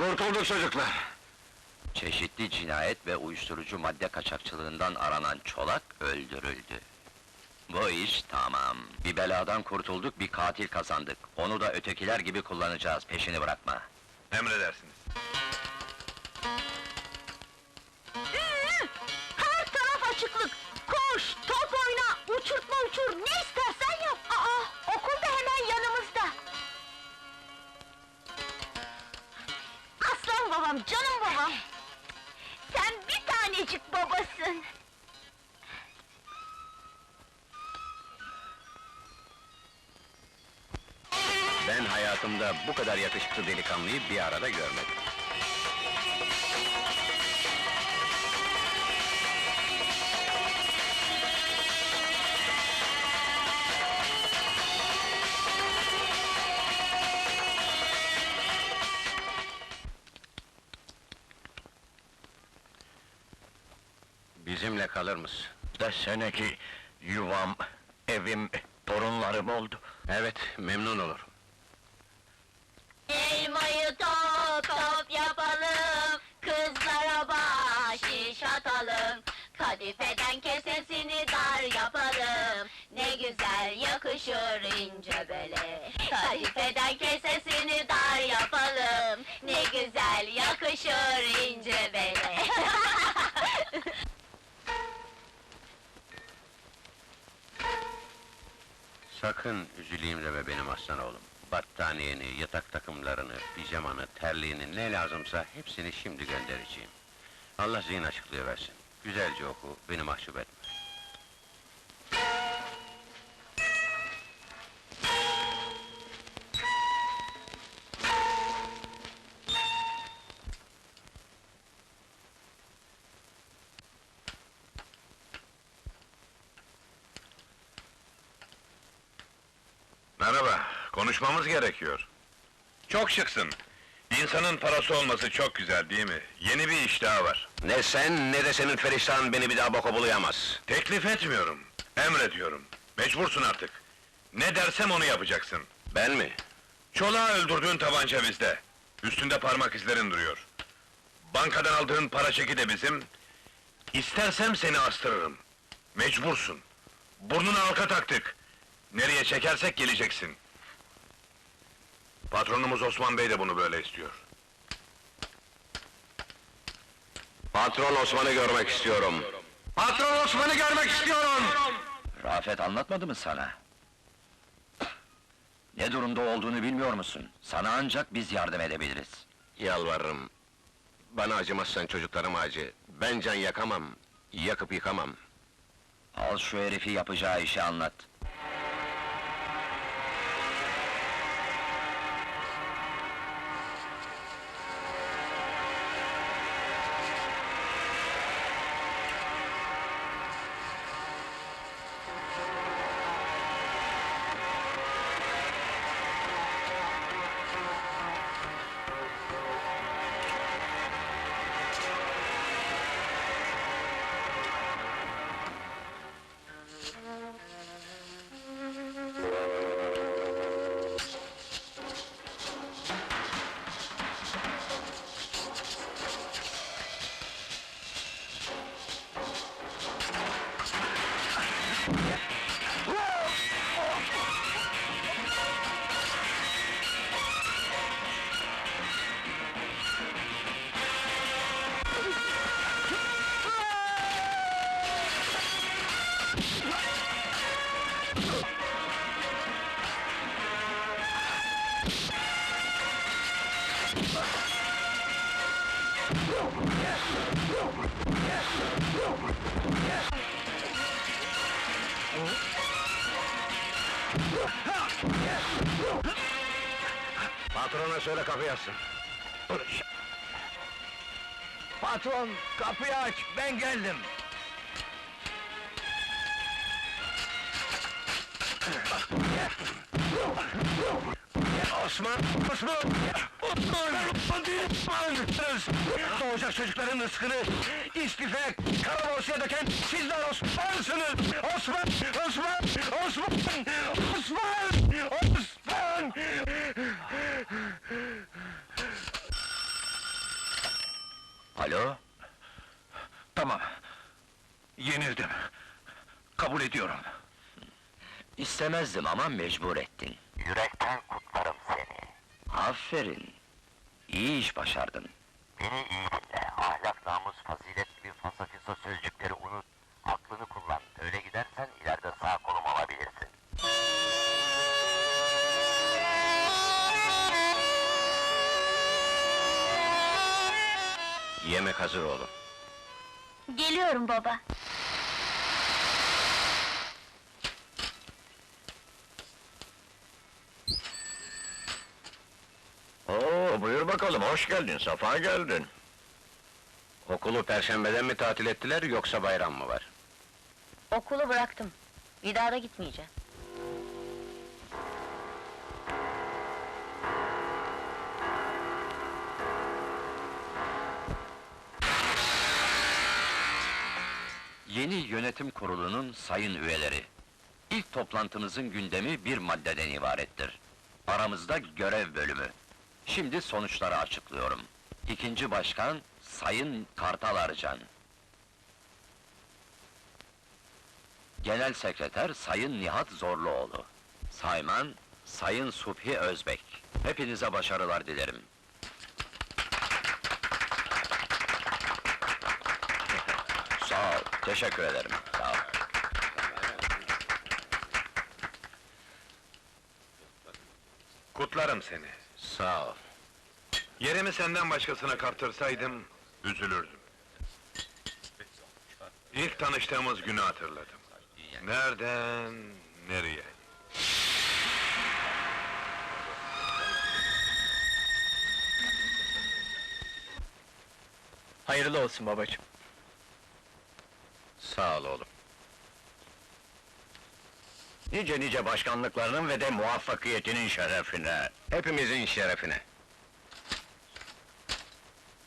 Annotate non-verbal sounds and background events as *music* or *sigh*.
Kurtulduk çocuklar. Çeşitli cinayet ve uyuşturucu madde kaçakçılığından aranan Çolak öldürüldü. Bu iş tamam. Bir beladan kurtulduk, bir katil kazandık. Onu da ötekiler gibi kullanacağız, peşini bırakma. Emredersiniz. Her taraf açıklık! Koş, top oyna, uçurtma uçur, ne istersen bir tanecik babasın! Ben hayatımda bu kadar yakışıklı delikanlıyı bir arada görmedim. Bizimle kalır mısın? Desene ki yuvam, evim, torunlarım oldu. Evet, memnun olurum. Elmayı top top yapalım, kızlara bahşiş atalım. Kadifeden kesesini dar yapalım, ne güzel yakışır ince bele. Kadifeden kesesini dar yapalım, ne güzel yakışır ince bele. Sakın üzüleyim deme benim aslan oğlum. Battaniyeni, yatak takımlarını, pijamanı, terliğini, ne lazımsa hepsini şimdi göndereceğim. Allah zihin açıklığı versin. Güzelce oku, beni mahcup etme. Merhaba, konuşmamız gerekiyor. Çok şıksın. İnsanın parası olması çok güzel değil mi? Yeni bir iş daha var. Ne sen, ne de senin feriştahın beni bir daha boka bulayamaz. Teklif etmiyorum, emrediyorum. Mecbursun artık. Ne dersem onu yapacaksın. Ben mi? Çolağı öldürdüğün tabanca bizde. Üstünde parmak izlerin duruyor. Bankadan aldığın para çeki de bizim. İstersem seni astırırım. Mecbursun. Burnunu halka taktık. Nereye çekersek geleceksin. Patronumuz Osman Bey de bunu böyle istiyor. Patron Osman'ı görmek istiyorum. Patron Osman'ı görmek istiyorum. Rafet anlatmadı mı sana? Ne durumda olduğunu bilmiyor musun? Sana ancak biz yardım edebiliriz. Yalvarırım. Bana acımazsan çocuklarım acı. Ben can yakamam, yakıp yıkamam. Al şu herifi yapacağı işi anlat. Oh! Patrona söyle kapıyı açsın. Patron, kapıyı aç, ben geldim. Osman, Osman! Osman! Osman! Doğacak çocukların rızkını istifek, kara borsaya döken sizler Osman'sınız! Osman! Osman! Osman! Osman! Osman! Alo? Tamam. Yenildim. Kabul ediyorum. İstemezdim ama mecbur ettin. Yürekten. Aferin. İyi iş başardın. Beni iyi dinle. Ahlak, namus, fazilet gibi fasafiso sözcükleri unut. Aklını kullan. Öyle gidersen ileride sağ kolum olabilirsin. Yemek hazır oğlum. Geliyorum baba. Buyur bakalım, hoş geldin, safa geldin. Okulu perşembeden mi tatil ettiler, yoksa bayram mı var? Okulu bıraktım. Bir daha da gitmeyeceğim. Yeni yönetim kurulunun sayın üyeleri. İlk toplantımızın gündemi bir maddeden ibarettir. Aramızda görev bölümü. Şimdi sonuçları açıklıyorum. İkinci başkan, Sayın Kartal Arıcan. Genel sekreter, Sayın Nihat Zorluoğlu. Sayman, Sayın Subhi Özbek. Hepinize başarılar dilerim. *laughs* Sağ ol, teşekkür ederim. Sağ ol. Kutlarım seni. Sağ ol. Yerimi senden başkasına kaptırsaydım, üzülürdüm. İlk tanıştığımız günü hatırladım. Nereden, nereye? Hayırlı olsun babacığım. Sağ ol oğlum. Nice nice başkanlıklarının ve de muvaffakiyetinin şerefine. Hepimizin şerefine.